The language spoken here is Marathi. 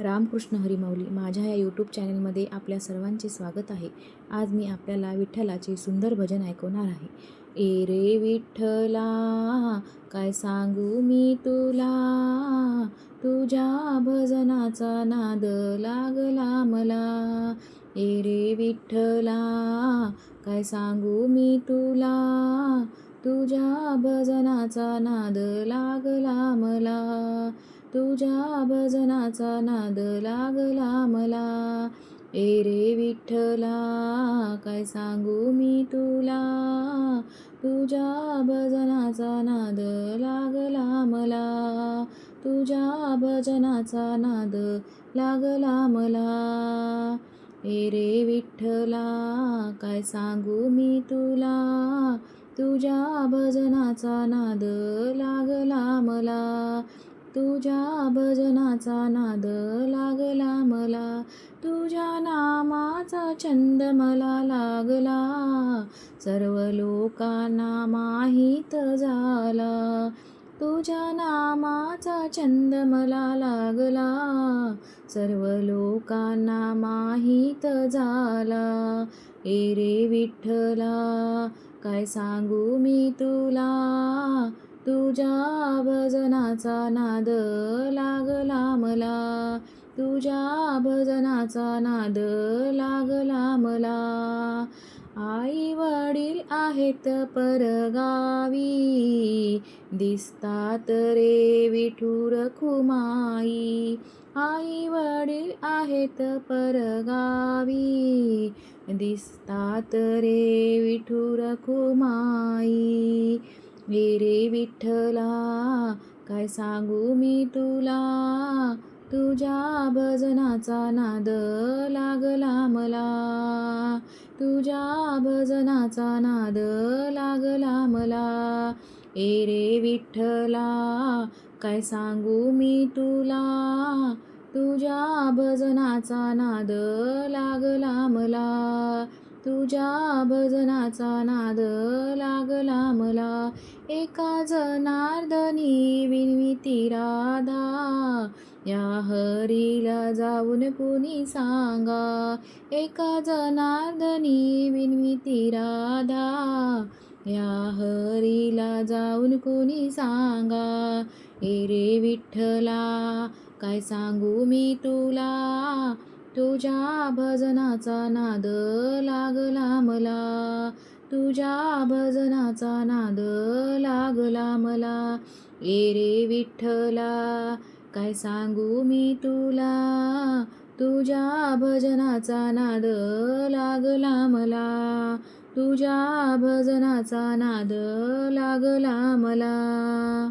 रामकृष्ण हरिमाऊली माझ्या या यूट्यूब चॅनलमध्ये आपल्या सर्वांचे स्वागत आहे. आज मी आपल्याला विठ्ठलाचे सुंदर भजन ऐकवणार आहे. ए रे विठ्ठला काय सांगू मी तुला? तुझ्या भजनाचा नाद लागला मला. ए रे विठ्ठला काय सांगू मी तुला? तुझ्या भजनाचा नाद लागला मला. तुझ्या भजनाचा नाद लागला मला. ए रे विठ्ठला काय सांगू मी तुला? तुझ्या भजनाचा नाद लागला मला. तुझ्या भजनाचा नाद लागला मला. ए रे विठ्ठला काय सांगू मी तुला? तुझ्या भजनाचा नाद लागला मला. तुझ्या भजनाचा नाद लागला मला. तुझ्या नामाचा छंद मला लागला. सर्व लोकांना माहीत झाला. तुझ्या नामाचा छंद मला लागला. सर्व लोकांना माहीत झाला. ए रे विठ्ठला काय सांगू मी तुला? तुझ्या भजनाचा नाद लागला मला. तुझ्या भजनाचा नाद लागला मला. आई वडील आहेत परगावी दिसतात रे विठुर खुमाई. आई वडील आहेत परगावी दिसतात रे विठुर खुमाई. रे विठ्ठला काय सांगू मी तुला? तुझ्या भजनाचा नाद लागला मला. तुझ्या भजनाचा नाद लागला मला. ए रे विठ्ठला काय सांगू मी तुला? तुझ्या भजनाचा नाद लागला मला. तुझ्या भजनाचा नाद लागला मला. एका जनार्दनी विनविती राधा या हरीला जाऊन कुणी सांगा. एका जनार्दनी विनविती राधा या हरीला जाऊन कुणी सांगा. ए रे विठ्ठला काय सांगू मी तुला? तुझ्या भजनाचा नाद लागला मला. तुझ्या भजनाचा नाद लागला मला. ए रे विठ्ठला काय सांगू मी तुला? तुझ्या भजनाचा नाद लागला मला. तुझ्या भजनाचा नाद लागला मला.